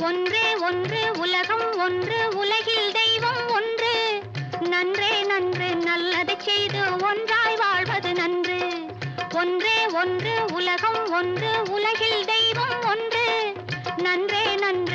ஒன்று ஒன்று உலகம் ஒன்று உலகில் தெய்வம் ஒன்று. நன்றே நன்று நல்லதை செய்து ஒன்றாய் வாழ்வது நன்று. ஒன்றே ஒன்று உலகம் ஒன்று உலகில் தெய்வம் ஒன்று. நன்றே நன்று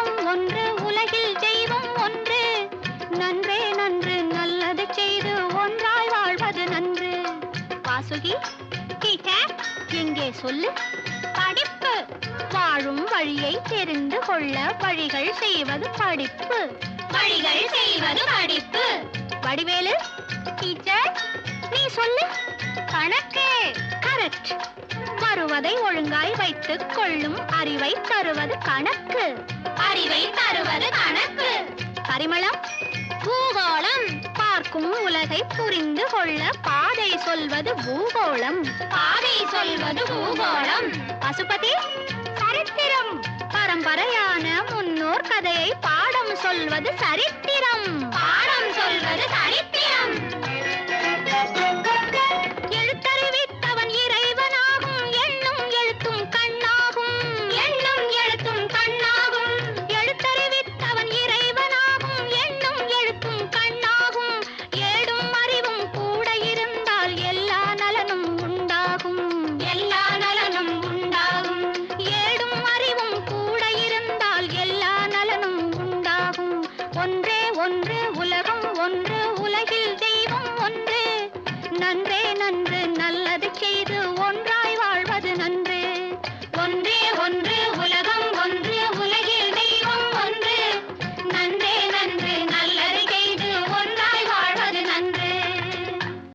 உலகம் ஒன்று உலகில் தெய்வம் ஒன்று. நன்றே நன்று நல்லது செய்து ஒன்றாய் வாழ்வது நன்று. வாசுகி டீச்சர் எங்கே சொல்லு. படிப்பு. வாழும் வழியை தெரிந்து கொள்ள வழிகள் செய்வது படிப்பு. வழிகள் செய்வது படிப்பு. வடிவேலு டீச்சர் நீ சொல்லு. கணக்கு. கரெக்ட். வருவதை ஒழுங்காய் வைத்துக் கொள்ளும் அறிவை தருவது கணக்கு. அறிவை தருவது கணக்கு. பரிமளம். பூகோளம். பார்க்கும் உலகை புரிந்து கொள்ள பாதை சொல்வது பூகோளம். பாதை சொல்வது பூகோளம். பசுபதி. சரித்திரம். பரம்பரையான முன்னோர் கதையை பாடம் சொல்வது சரித்திரம். பாடம் நன்றே நன்றே